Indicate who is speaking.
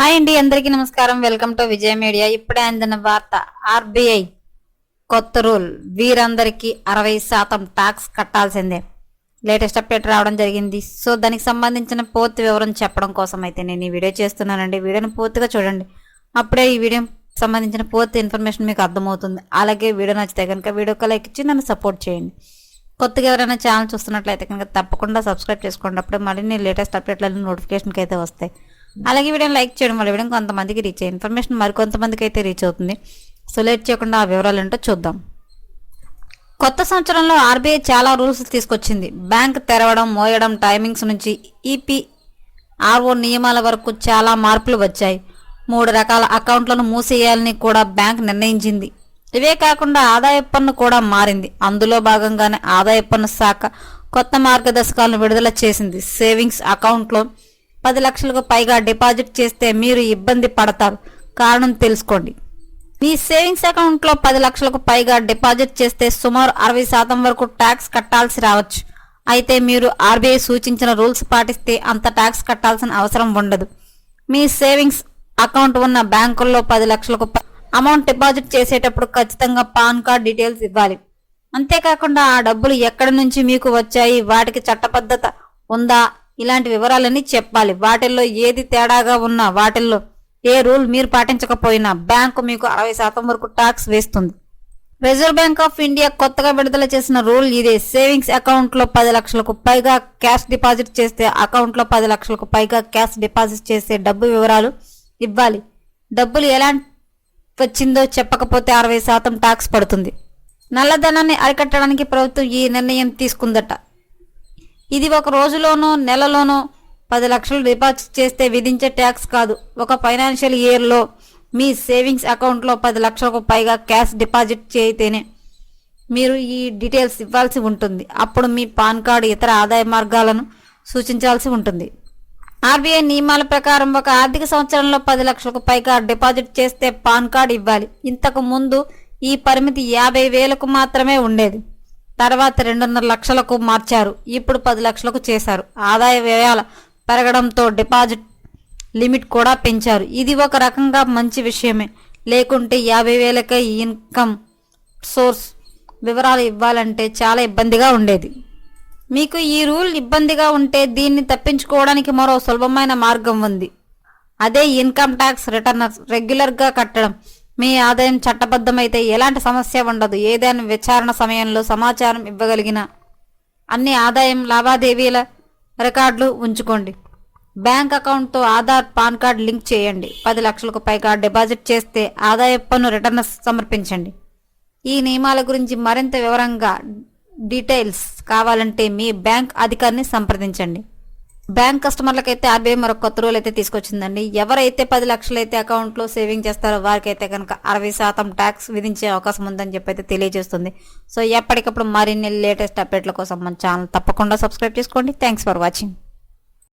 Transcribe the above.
Speaker 1: Hi అండి అందరికీ నమస్కారం. Welcome to Vijaya media. ఇప్పుడే అందిన వార్త ఆర్బీఐ కొత్త రూల్. వీరందరికీ అరవై శాతం ట్యాక్స్ కట్టాల్సిందే. లేటెస్ట్ అప్డేట్ రావడం జరిగింది. సో దానికి సంబంధించిన పూర్తి వివరం చెప్పడం కోసం అయితే నేను ఈ వీడియో చేస్తున్నానండి. వీడియోని పూర్తిగా చూడండి. అప్పుడే ఈ వీడియో సంబంధించిన పూర్తి ఇన్ఫర్మేషన్ మీకు అర్థమవుతుంది. అలాగే వీడియో నచ్చితే కనుక వీడియోకి లైక్ ఇచ్చి నన్ను సపోర్ట్ చేయండి. కొత్తగా ఎవరైనా ఛానల్ చూస్తున్నట్లయితే కనుక తప్పకుండా సబ్స్క్రైబ్ చేసుకోండి. అప్పుడే మరిన్ని లేటెస్ట్ అప్డేట్లను నోటిఫికేషన్కి అయితే వస్తాయి. అలాగే వీడియోని లైక్ చేయడం వల్ల వీడియో కొంతమందికి రీచ్ అయ్యే ఇన్ఫర్మేషన్ మరికొంతమందికి అయితే రీచ్ అవుతుంది. సో లేట్ చేయకుండా ఆ వివరాలు ఏంటో చూద్దాం. కొత్త సంవత్సరంలో ఆర్బీఐ చాలా రూల్స్ తీసుకొచ్చింది. బ్యాంక్ తెరవడం మోయడం టైమింగ్స్ నుంచి ఈపీ ఆర్ఓ నియమాల వరకు చాలా మార్పులు వచ్చాయి. మూడు రకాల అకౌంట్లను మూసేయాలని కూడా బ్యాంక్ నిర్ణయించింది. ఇవే కాకుండా ఆదాయ పన్ను కూడా మారింది. అందులో భాగంగానే ఆదాయ పన్ను శాఖ కొత్త మార్గదర్శకాలను విడుదల చేసింది. సేవింగ్స్ అకౌంట్లో పది లక్షలకు పైగా డిపాజిట్ చేస్తే మీరు ఇబ్బంది పడతారు. కారణం తెలుసుకోండి. మీ సేవింగ్స్ అకౌంట్లో పది లక్షలకు పైగా డిపాజిట్ చేస్తే సుమారు అరవై శాతం వరకు ట్యాక్స్ కట్టాల్సి రావచ్చు. అయితే మీరు ఆర్బీఐ సూచించిన రూల్స్ పాటిస్తే అంత ట్యాక్స్ కట్టాల్సిన అవసరం ఉండదు. మీ సేవింగ్స్ అకౌంట్ ఉన్న బ్యాంకుల్లో పది లక్షలకు అమౌంట్ డిపాజిట్ చేసేటప్పుడు ఖచ్చితంగా పాన్ కార్డ్ డీటెయిల్స్ ఇవ్వాలి. అంతేకాకుండా ఆ డబ్బులు ఎక్కడి నుంచి మీకు వచ్చాయి? వాటికి చట్టబద్ధత ఉందా? ఇలాంటి వివరాలన్నీ చెప్పాలి. వాటిల్లో ఏది తేడాగా ఉన్నా వాటిల్లో ఏ రూల్ మీరు పాటించకపోయినా బ్యాంకు మీకు అరవై శాతం వరకు ట్యాక్స్ వేస్తుంది. రిజర్వ్ బ్యాంక్ ఆఫ్ ఇండియా కొత్తగా విడుదల చేసిన రూల్ ఇదే. సేవింగ్స్ అకౌంట్లో పది లక్షలకు పైగా క్యాష్ డిపాజిట్ చేస్తే అకౌంట్లో పది లక్షలకు పైగా క్యాష్ డిపాజిట్ చేసే డబ్బు వివరాలు ఇవ్వాలి. డబ్బులు ఎలా వచ్చిందో చెప్పకపోతే అరవై శాతం ట్యాక్స్ పడుతుంది. నల్లధనాన్ని అరికట్టడానికి ప్రభుత్వం ఈ నిర్ణయం తీసుకుందట. ఇది ఒక రోజులోనో నెలలోనో పది లక్షలు డిపాజిట్ చేస్తే విధించే ట్యాక్స్ కాదు. ఒక ఫైనాన్షియల్ ఇయర్లో మీ సేవింగ్స్ అకౌంట్లో పది లక్షలకు పైగా క్యాష్ డిపాజిట్ చేయితేనే మీరు ఈ డీటెయిల్స్ ఇవ్వాల్సి ఉంటుంది. అప్పుడు మీ పాన్ కార్డు ఇతర ఆదాయ మార్గాలను సూచించాల్సి ఉంటుంది. ఆర్బీఐ నియమాల ప్రకారం ఒక ఆర్థిక సంవత్సరంలో పది లక్షలకు పైగా డిపాజిట్ చేస్తే పాన్ కార్డు ఇవ్వాలి. ఇంతకు ముందు ఈ పరిమితి యాభై వేలకు మాత్రమే ఉండేది. తర్వాత రెండున్నర లక్షలకు మార్చారు. ఇప్పుడు పది లక్షలకు చేశారు. ఆదాయ వ్యయాల పెరగడంతో డిపాజిట్ లిమిట్ కూడా పెంచారు. ఇది ఒక రకంగా మంచి విషయమే. లేకుంటే యాభై వేలకే ఇన్కమ్ సోర్స్ వివరాలు ఇవ్వాలంటే చాలా ఇబ్బందిగా ఉండేది. మీకు ఈ రూల్ ఇబ్బందిగా ఉంటే దీన్ని తప్పించుకోవడానికి మరో సులభమైన మార్గం ఉంది. అదే ఇన్కమ్ ట్యాక్స్ రిటర్నర్స్ రెగ్యులర్గా కట్టడం. మీ ఆదాయం చట్టబద్ధమైతే ఎలాంటి సమస్య ఉండదు. ఏదైనా విచారణ సమయంలో సమాచారం ఇవ్వగలిగిన అన్ని ఆదాయం లావాదేవీల రికార్డులు ఉంచుకోండి. బ్యాంక్ అకౌంట్తో ఆధార్ పాన్ కార్డ్ లింక్ చేయండి. పది లక్షలకు పైగా డిపాజిట్ చేస్తే ఆదాయ పన్ను రిటర్న్ సమర్పించండి. ఈ నియమాల గురించి మరింత వివరంగా డీటెయిల్స్ కావాలంటే మీ బ్యాంక్ అధికారిని సంప్రదించండి. బ్యాంక్ కస్టమర్లకైతే ఆర్బీఐ మరొక కొత్త రూల్ అయితే తీసుకొచ్చిందండి. ఎవరైతే పది లక్షలైతే అకౌంట్లో సేవింగ్ చేస్తారో వారికైతే కనుక అరవై శాతం ట్యాక్స్ విధించే అవకాశం ఉందని చెప్పి అయితే తెలియజేస్తుంది. సో ఎప్పటికప్పుడు మరిన్ని లేటెస్ట్ అప్డేట్ల కోసం మన ఛానల్ తప్పకుండా సబ్స్క్రైబ్ చేసుకోండి. Thanks for watching